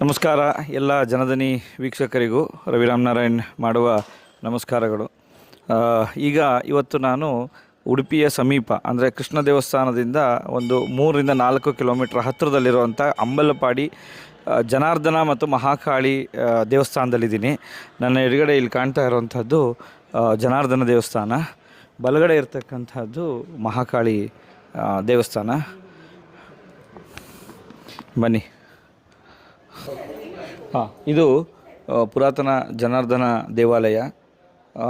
ನಮಸ್ಕಾರ ಎಲ್ಲ ಜನದನಿ ವೀಕ್ಷಕರಿಗೂ ರವಿರಾಮ್ ನಾರಾಯಣ್ ಮಾಡುವ ನಮಸ್ಕಾರಗಳು. ಈಗ ಇವತ್ತು ನಾನು ಉಡುಪಿಯ ಸಮೀಪ, ಅಂದರೆ ಕೃಷ್ಣ ದೇವಸ್ಥಾನದಿಂದ ಒಂದು ಮೂರರಿಂದ ನಾಲ್ಕು ಕಿಲೋಮೀಟ್ರ್ ಹತ್ತಿರದಲ್ಲಿರುವಂಥ ಅಂಬಲಪಾಡಿ ಜನಾರ್ದನ ಮತ್ತು ಮಹಾಕಾಳಿ ದೇವಸ್ಥಾನದಲ್ಲಿದ್ದೀನಿ. ನನ್ನ ಎಡಗಡೆ ಇಲ್ಲಿ ಕಾಣ್ತಾ ಇರುವಂಥದ್ದು ಜನಾರ್ದನ ದೇವಸ್ಥಾನ. ಬಲಗಡೆ ಇರತಕ್ಕಂಥದ್ದು ಮಹಾಕಾಳಿ ದೇವಸ್ಥಾನ. ಬನ್ನಿ. ಇದು ಪುರಾತನ ಜನಾರ್ದನ ದೇವಾಲಯ.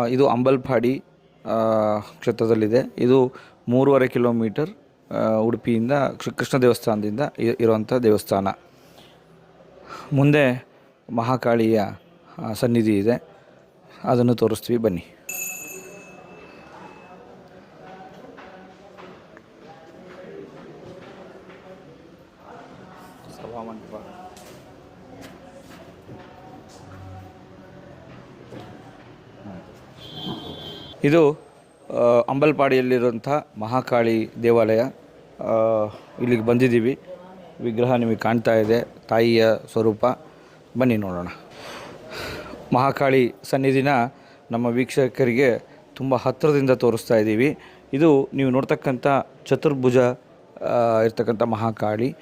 ಇದು ಅಂಬಲ್ಪಾಡಿ ಕ್ಷೇತ್ರದಲ್ಲಿದೆ. ಇದು ಮೂರುವರೆ ಕಿಲೋಮೀಟರ್ ಉಡುಪಿಯಿಂದ ಕೃಷ್ಣ ದೇವಸ್ಥಾನದಿಂದ ಇರುವಂಥ ದೇವಸ್ಥಾನ. ಮುಂದೆ ಮಹಾಕಾಳಿಯ ಸನ್ನಿಧಿ ಇದೆ. ಅದನ್ನು ತೋರಿಸ್ತೀವಿ ಬನ್ನಿ. ಸಭಾಮಂಟಪ. ಇದು ಅಂಬಲ್ಪಾಡಿಯಲ್ಲಿರುವಂಥ ಮಹಾಕಾಳಿ ದೇವಾಲಯ. ಇಲ್ಲಿಗೆ ಬಂದಿದ್ದೀವಿ. ವಿಗ್ರಹ ನಿಮಗೆ ಕಾಣ್ತಾ ಇದೆ. ತಾಯಿಯ ಸ್ವರೂಪ. ಬನ್ನಿ ನೋಡೋಣ. ಮಹಾಕಾಳಿ ಸನ್ನಿಧಿನ ನಮ್ಮ ವೀಕ್ಷಕರಿಗೆ ತುಂಬ ಹತ್ತಿರದಿಂದ ತೋರಿಸ್ತಾ ಇದ್ದೀವಿ. ಇದು ನೀವು ನೋಡ್ತಕ್ಕಂಥ ಚತುರ್ಭುಜ ಇರ್ತಕ್ಕಂಥ ಮಹಾಕಾಳಿ.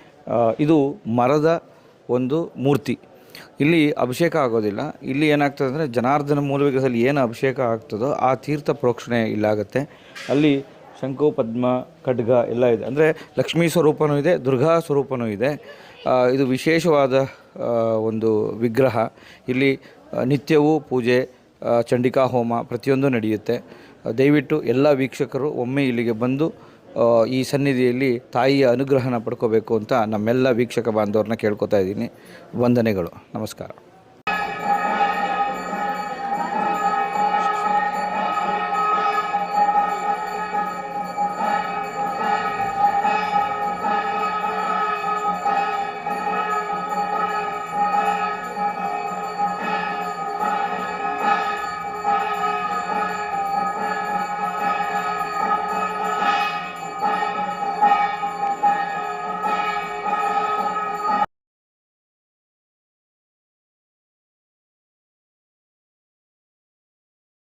ಇದು ಮರದ ಒಂದು ಮೂರ್ತಿ. ಇಲ್ಲಿ ಅಭಿಷೇಕ ಆಗೋದಿಲ್ಲ. ಇಲ್ಲಿ ಏನಾಗ್ತದೆ ಅಂದರೆ ಜನಾರ್ದನ ಮೂಲ ವಿಗ್ರಹದಲ್ಲಿ ಏನು ಅಭಿಷೇಕ ಆಗ್ತದೋ ಆ ತೀರ್ಥ ಪ್ರೋಕ್ಷಣೆ ಇಲ್ಲಾಗುತ್ತೆ ಅಲ್ಲಿ ಶಂಕು, ಪದ್ಮ, ಖಡ್ಗ ಎಲ್ಲ ಇದೆ. ಅಂದರೆ ಲಕ್ಷ್ಮೀ ಸ್ವರೂಪನೂ ಇದೆ, ದುರ್ಗಾ ಸ್ವರೂಪನೂ ಇದೆ. ಇದು ವಿಶೇಷವಾದ ಒಂದು ವಿಗ್ರಹ. ಇಲ್ಲಿ ನಿತ್ಯವೂ ಪೂಜೆ ಚಂಡಿಕಾ ಹೋಮ ಪ್ರತಿಯೊಂದು ನಡೆಯುತ್ತೆ. ದಯವಿಟ್ಟು ಎಲ್ಲ ವೀಕ್ಷಕರು ಒಮ್ಮೆ ಇಲ್ಲಿಗೆ ಬಂದು ಈ ಸನ್ನಿಧಿಯಲ್ಲಿ ತಾಯಿಯ ಅನುಗ್ರಹನ ಪಡ್ಕೋಬೇಕು ಅಂತ ನಮ್ಮೆಲ್ಲ ವೀಕ್ಷಕ ಬಾಂಧವ್ರನ್ನ ಕೇಳ್ಕೊತಾ ಇದ್ದೀನಿ. ವಂದನೆಗಳು. ನಮಸ್ಕಾರ.